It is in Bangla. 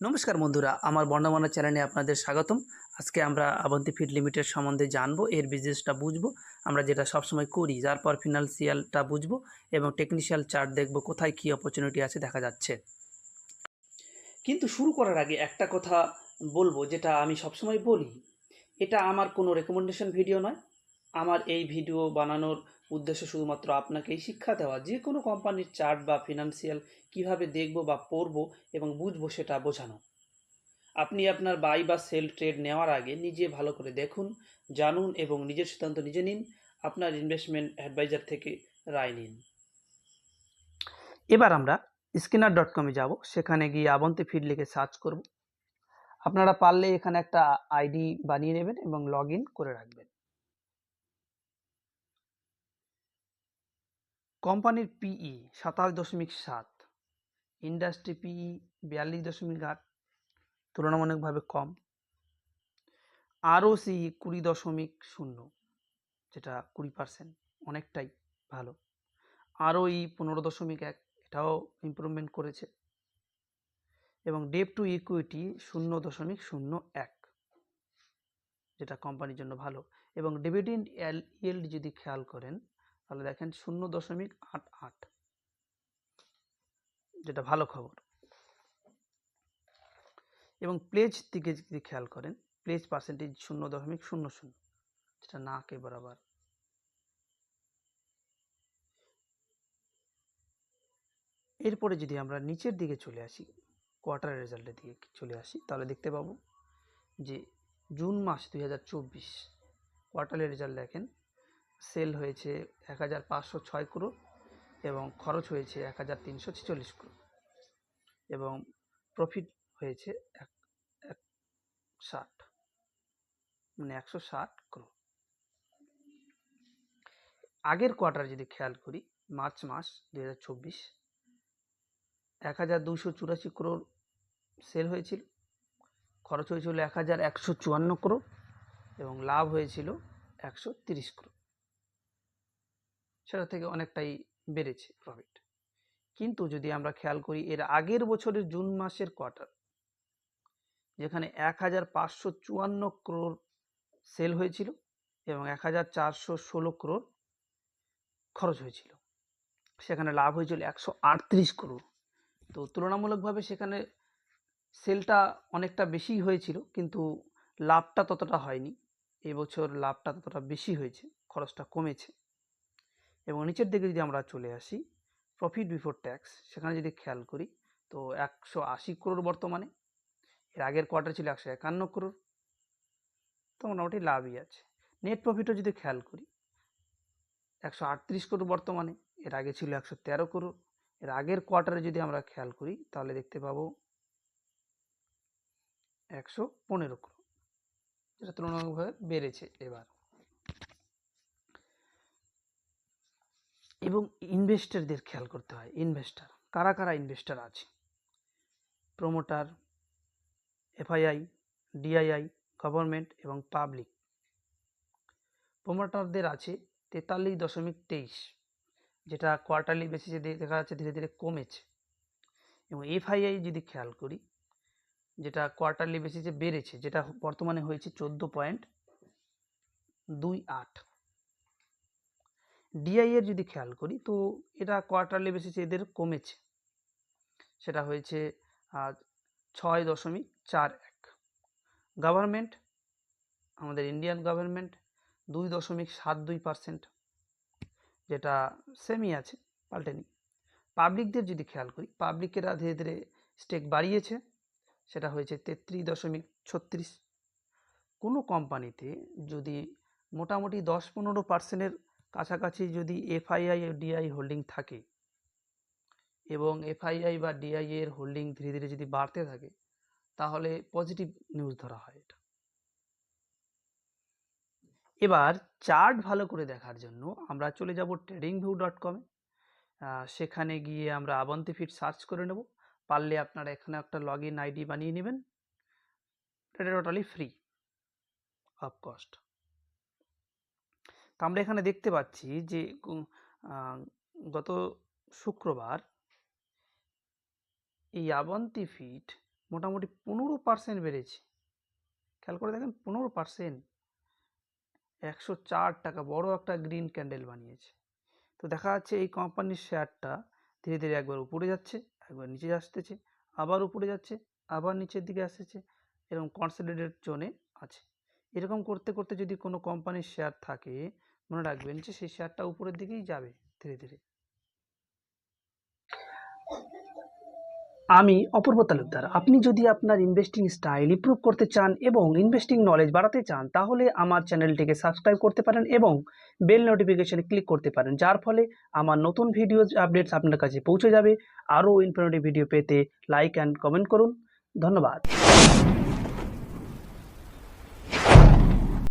নমস্কার বন্ধুরা, আমার বর্ণমানা চ্যানেলে আপনাদের স্বাগতম। আজকে আমরা আবন্তি ফিড লিমিটেড সম্বন্ধে জানব, এর বিজনেসটা বুঝব, আমরা যেটা সবসময় করি তারপর ফিনান্সিয়ালটা বুঝব এবং টেকনিশিয়াল চার্ট দেখব, কোথায় কী অপরচুনিটি আছে দেখা যাচ্ছে। কিন্তু শুরু করার আগে একটা কথা বলব, যেটা আমি সবসময় বলি, এটা আমার কোনো রেকমেন্ডেশন ভিডিও নয়। আমার এই ভিডিও বানানোর উদ্দেশ্য শুধুমাত্র আপনাকেই শিক্ষা দেওয়া। যে কোনো কোম্পানির চার্ট বা ফিনান্সিয়াল কীভাবে দেখব বা পড়ব এবং বুঝব সেটা বোঝানো। আপনি আপনার বাই বা সেল ট্রেড নেওয়ার আগে নিজে ভালো করে দেখুন, জানুন এবং নিজের সিদ্ধান্ত নিজে নিন, আপনার ইনভেস্টমেন্ট অ্যাডভাইজার থেকে রায় নিন। এবার আমরা স্কিনার ডট কমে যাব। সেখানে গিয়ে আবন্তে ফিড লিখে সার্চ করব। আপনারা পারলে এখানে একটা আইডি বানিয়ে নেবেন এবং লগ করে রাখবেন। কোম্পানির পিই সাতাশ দশমিক সাত, ইন্ডাস্ট্রি পিই বিয়াল্লিশ দশমিক আট, তুলনামূলকভাবে কম। আরও সি কুড়ি দশমিক শূন্য, যেটা কুড়ি পার্সেন্ট অনেকটাই ভালো। আরও ই পনেরো দশমিক এক, এটাও ইমপ্রুভমেন্ট করেছে। এবং ডেপ টু ইকুইটি শূন্য দশমিক শূন্য এক, যেটা কোম্পানির জন্য ভালো। এবং ডিভিডেন্ড ইয়েল্ড যদি খেয়াল করেন তাহলে দেখেন শূন্য দশমিক আট আট। যেটা ভালো খবর। এবং প্লেজ দিকে যদি খেয়াল করেন প্লেজ পার্সেন্টেজ শূন্য দশমিক শূন্য শূন্য। যেটা না কে বরাবর। এরপরে যদি আমরা নিচের দিকে চলে আসি কোয়ার্টার রেজাল্টের দিকে চলে আসি, তাহলে দেখতে পাবো যে জুন মাস দুই হাজার চব্বিশ কোয়ার্টারের রেজাল্ট দেখেন সেল হয়েছে এক হাজার পাঁচশো ছয় করোড় এবং খরচ হয়েছে এক হাজার তিনশো ছেচল্লিশ ক্রো এবং প্রফিট হয়েছে এক এক ষাট মানে একশো ষাট ক্রো। আগের কোয়ার্টার যদি খেয়াল করি, মার্চ মাস দু হাজার চব্বিশ, এক হাজার দুশো চুরাশি করোড় সেল হয়েছিল, খরচ হয়েছিল এক হাজার একশো চুয়ান্ন করোড় এবং লাভ হয়েছিল একশো তিরিশ করোড় সেটা থেকে অনেকটাই বেড়েছে প্রফিট কিন্তু যদি আমরা খেয়াল করি, এর আগের বছরের জুন মাসের কোয়ার্টার যেখানে এক হাজার পাঁচশো চুয়ান্ন ক্রোড় সেল হয়েছিল এবং এক হাজার চারশো ষোলো ক্রোড় খরচ হয়েছিল। সেখানে লাভ হয়েছিল একশো আটত্রিশ করোড় তো তুলনামূলকভাবে সেখানে সেলটা অনেকটা বেশি হয়েছিল, কিন্তু লাভটা ততটা হয়নি। এবছর লাভটা ততটা বেশি হয়েছে, খরচটা কমেছে। এবং নিচের দিকে যদি আমরা চলে আসি প্রফিট বিফোর ট্যাক্স সেখানে যদি খেয়াল করি, তো একশো আশি করোড় বর্তমানে। এর আগের কোয়ার্টার ছিল একশো একান্ন করোড় তো মোটামুটি লাভই আছে। নেট প্রফিটও যদি খেয়াল করি, একশো আটত্রিশ করোড় বর্তমানে, এর আগে ছিল একশো তেরো করোড় এর আগের কোয়ার্টারে যদি আমরা খেয়াল করি, তাহলে দেখতে পাবো একশো পনেরো করোড় যেটা তুলনামূলকভাবে বেড়েছে এবার। এবং ইনভেস্টারদের খেয়াল করতে হয় ইনভেস্টার কারা কারা ইনভেস্টার আছে? প্রোমোটার এফআইআই ডিআইআই গভর্নমেন্ট এবং পাবলিক প্রোমোটারদের আছে তেতাল্লিশ দশমিক তেইশ, যেটা কোয়ার্টারলি বেসিসে দেখা যাচ্ছে ধীরে ধীরে কমেছে। এবং এফআইআই যদি খেয়াল করি, যেটা কোয়ার্টারলি বেসিসে বেড়েছে, যেটা বর্তমানে হয়েছে চোদ্দ পয়েন্ট দুই আট। ডিআই এর যদি খেয়াল করি, তো এটা কোয়ার্টারলি বেসিসে এদের কমেছে। সেটা হয়েছে ছয় দশমিক চার এক। গভর্নমেন্ট আমাদের ইন্ডিয়ান গভর্নমেন্ট দুই দশমিক সাত দুই পার্সেন্ট যেটা সেমি আছে, পাল্টেনি। পাবলিকদের যদি খেয়াল করি পাবলিকেরা ধীরে ধীরে স্টেক বাড়িয়েছে, সেটা হয়েছে তেত্রিশ দশমিক ছত্রিশ। কোনো কোম্পানিতে যদি মোটামুটি দশ পনেরো পার্সেন্টের কাছাকাছি যদি এফআইআই ডিআই হোল্ডিং থাকে এবং এফআইআই বা ডিআই এর হোল্ডিং ধীরে ধীরে যদি বাড়তে থাকে, তাহলে পজিটিভ নিউজ ধরা হয় এটা। এবার চার্ট ভালো করে দেখার জন্য আমরা চলে যাব ট্রেডিং ভিউ ডট কমে সেখানে গিয়ে আমরা আবন্তি ফিট সার্চ করে নেব। পারলে আপনারা এখানে একটা লগ ইন আইডি বানিয়ে নেবেন। এটা টোটালি ফ্রি অফ কস্ট তো আমরা এখানে দেখতে পাচ্ছি যে গত শুক্রবার এই আবন্তি ফিট মোটামুটি পনেরো পার্সেন্ট বেড়েছে। খেয়াল করে দেখেন, পনেরো পার্সেন্ট একশো চার টাকা, বড় একটা গ্রিন ক্যান্ডেল বানিয়েছে। তো দেখা যাচ্ছে এই কোম্পানির শেয়ারটা ধীরে ধীরে একবার উপরে যাচ্ছে, একবার নিচে আসতেছে, আবার উপরে যাচ্ছে, আবার নিচের দিকে আসতেছে, এরকম কনসলিডেটেড জোনে আছে। এরকম করতে করতে যদি কোনো কোম্পানির শেয়ার থাকে, মনে রাখবেন যে সেই শেয়ারটা উপরের দিকেই যাবে ধীরে ধীরে। আমি অপূর্ব তালুকদার। আপনি যদি আপনার ইনভেস্টিং স্টাইল ইমপ্রুভ করতে চান এবং ইনভেস্টিং নলেজ বাড়াতে চান, তাহলে আমার চ্যানেলটিকে সাবস্ক্রাইব করতে পারেন এবং বেল নোটিফিকেশনে ক্লিক করতে পারেন, যার ফলে আমার নতুন ভিডিও আপডেটস আপনার কাছে পৌঁছে যাবে। আরও ইনফরমেটিভ ভিডিও পেতে লাইক অ্যান্ড কমেন্ট করুন। ধন্যবাদ।